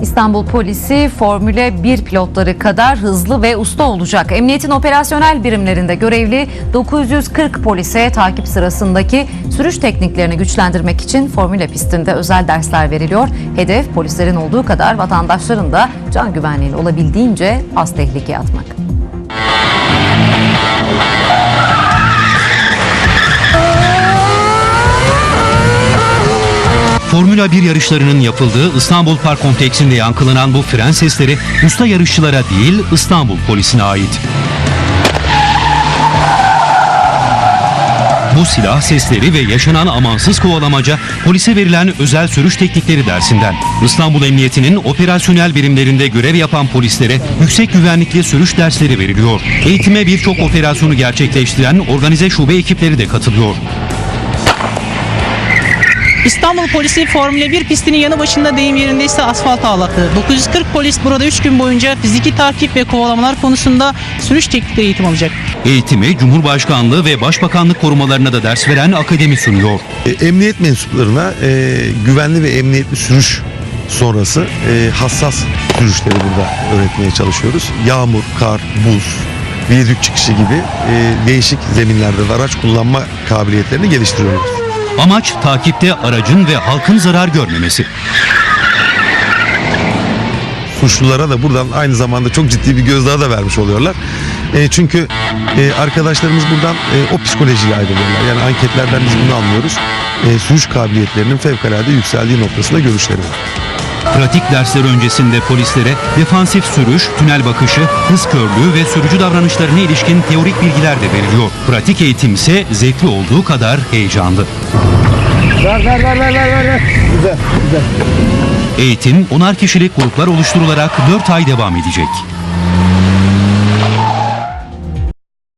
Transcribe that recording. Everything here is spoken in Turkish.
İstanbul polisi Formüle 1 pilotları kadar hızlı ve usta olacak. Emniyetin operasyonel birimlerinde görevli 940 polise takip sırasındaki sürüş tekniklerini güçlendirmek için Formüle pistinde özel dersler veriliyor. Hedef polislerin olduğu kadar vatandaşların da can güvenliğini olabildiğince az tehlikeye atmak. Formula 1 yarışlarının yapıldığı İstanbul Park kompleksinde yankılanan bu fren sesleri usta yarışçılara değil İstanbul polisine ait. Bu silah sesleri ve yaşanan amansız kovalamaca polise verilen özel sürüş teknikleri dersinden. İstanbul Emniyeti'nin operasyonel birimlerinde görev yapan polislere yüksek güvenlikli sürüş dersleri veriliyor. Eğitime birçok operasyonu gerçekleştiren organize şube ekipleri de katılıyor. İstanbul polisi Formula 1 pistinin yanı başında deyim yerindeyse asfalt ağlattı. 940 polis burada 3 gün boyunca fiziki takip ve kovalamalar konusunda sürüş teknikleri eğitim alacak. Eğitimi Cumhurbaşkanlığı ve Başbakanlık korumalarına da ders veren akademi sunuyor. E, Emniyet mensuplarına e, güvenli ve emniyetli sürüş sonrası e, hassas sürüşleri burada öğretmeye çalışıyoruz. Yağmur, kar, buz, viyadük çıkışı gibi e, değişik zeminlerde de araç kullanma kabiliyetlerini geliştiriyoruz. Amaç takipte aracın ve halkın zarar görmemesi. Suçlulara da buradan aynı zamanda çok ciddi bir gözdağı da vermiş oluyorlar. E, çünkü e, arkadaşlarımız buradan e, o psikolojiyle ayrılıyorlar. Yani anketlerden biz bunu anlıyoruz. E, sürüş kabiliyetlerinin fevkalade yükseldiği noktasında görüşleri var. Pratik dersler öncesinde polislere defansif sürüş, tünel bakışı, hız körlüğü ve sürücü davranışlarına ilişkin teorik bilgiler de veriliyor. Pratik eğitim ise zevkli olduğu kadar heyecanlı. Eğitim onar kişilik gruplar oluşturularak 4 ay devam edecek.